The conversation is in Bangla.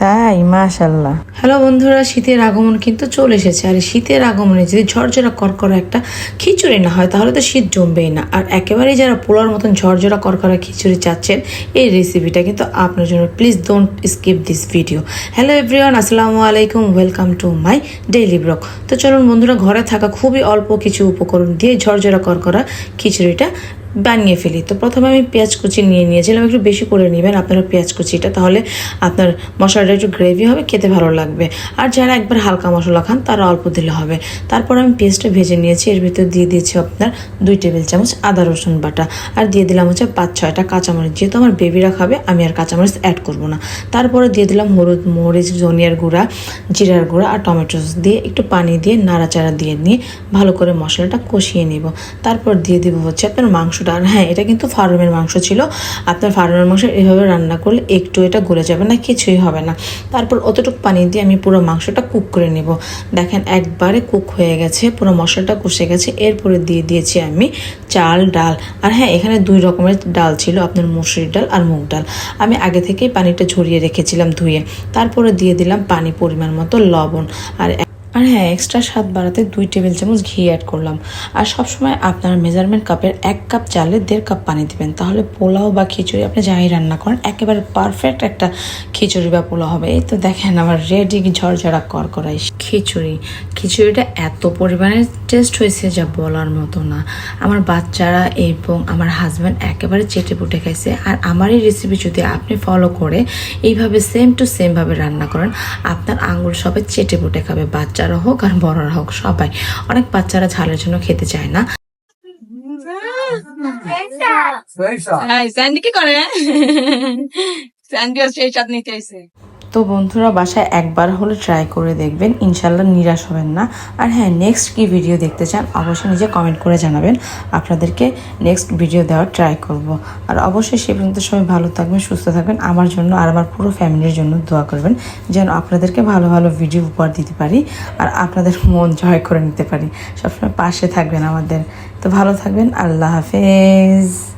তাই মাশাল্লাহ হ্যালো বন্ধুরা, শীতের আগমন কিন্তু চলে এসেছে। আর শীতের আগমনে যদি ঝরঝরা করকরা একটা খিচুড়ি না হয়, তাহলে তো শীত জমবেই না। আর একেবারেই যারা পোলার মতন ঝরঝরা করকরা খিচুড়ি চাচ্ছেন, এই রেসিপিটা কিন্তু আপনার জন্য please don't skip this video hello everyone আসসালামু আলাইকুম welcome to my daily blog তো চলুন বন্ধুরা, ঘরে থাকা খুবই অল্প কিছু উপকরণ দিয়ে ঝরঝরা করকরা খিচুড়িটা বানিয়ে ফেলি। তো প্রথমে আমি পেঁয়াজ কুচি নিয়ে নিয়েছিলাম, একটু বেশি করে নেবেন আপনারা পেঁয়াজ কুচিটা, তাহলে আপনার মশলাটা একটু গ্রেভি হবে, খেতে ভালো লাগবে। আর যারা একবার হালকা মশলা খান, তারা অল্প দিলে হবে। তারপর আমি পেঁয়াজটা ভেজে নিয়েছি, এর ভিতর দিয়ে দিয়েছি আপনার দুই টেবিল চামচ আদা, রসুন বাটা। আর দিয়ে দিলাম হচ্ছে পাঁচ ছয়টা কাঁচামরিচ। যেহেতু আমার বেবিরা খাবে, আমি আর কাঁচামরিচ অ্যাড করব না। তারপরে দিয়ে দিলাম হলুদ মরিচ, ধনিয়ার গুঁড়া, জিরার গুঁড়া আর টমেটো দিয়ে একটু পানি দিয়ে নাড়াচাড়া দিয়ে নিয়ে ভালো করে মশলাটা কষিয়ে নিব। তারপর দিয়ে দিব হচ্ছে আপনার মাংসটা আর হ্যাঁ এটা কিন্তু ফার্মের মাংস ছিল। আপনার ফার্মের মাংস এভাবে রান্না করলে একটু এটা গলে যাবে না, কিছুই হবে না। তারপর অতটুকু পানি দিয়ে আমি পুরো মাংসটা কুক করে নেব। দেখেন, একবারে কুক হয়ে গেছে, পুরো মশলাটা কষে গেছে। এরপরে দিয়ে দিয়েছি আমি চাল, ডাল। আর হ্যাঁ এখানে দুই রকমের ডাল ছিল, আপনার মুসুরির ডাল আর মুগ ডাল। আমি আগে থেকেই পানিটা ঝরিয়ে রেখেছিলাম ধুয়ে। তারপরে দিয়ে দিলাম পানি পরিমাণ মতো লবণ। আর হ্যাঁ এক্সট্রা স্বাদ বাড়াতে দুই টেবিল চামচ ঘি অ্যাড করলাম। আর সবসময় আপনার মেজারমেন্ট কাপের এক কাপ চালে দেড় কাপ পানি দিবেন। তাহলে পোলাও বা খিচুড়ি আপনি যাই রান্না করেন, একেবারে পারফেক্ট একটা খিচুড়ি বা পোলাও হবে। এই তো দেখেন আমার রেডি ঝরঝরা কর করাই খিচুড়ি। খিচুড়িটা এত পরিমাণে টেস্ট হয়েছে যা বলার মতো না। আমার বাচ্চারা এবং আমার হাজব্যান্ড একেবারে চেটে পুটে খাইছে। আর আমার এই রেসিপি যদি আপনি ফলো করে, এইভাবে সেম টু সেমভাবে রান্না করেন, আপনার আঙুল সবাই চেটে পুটে খাবে। বাচ্চারা হোক আর বড়রা হোক সবাই। অনেক বাচ্চারা ঝালের জন্য খেতে চায় না। স্যান্ডি কি করে? স্যান্ডি সেই চাঁদ নিতে তো বন্ধুরা, বাসায় একবার হলে ট্রাই করে দেখবেন। ইনশাল্লাহ নিরাশ হবেন না। আর হ্যাঁ নেক্সট কি ভিডিও দেখতে চান, অবশ্যই নিজে কমেন্ট করে জানাবেন। আপনাদেরকে নেক্সট ভিডিও দেওয়ার ট্রাই করব। আর অবশ্যই সে পর্যন্ত সবাই ভালো থাকবেন, সুস্থ থাকবেন। আমার জন্য আর আমার পুরো ফ্যামিলির জন্য দোয়া করবেন, যেন আপনাদেরকে ভালো ভালো ভিডিও উপহার দিতে পারি আর আপনাদের মন জয় করে নিতে পারি। সবসময় পাশে থাকবেন আমাদের। তো ভালো থাকবেন, আল্লাহ হাফেজ।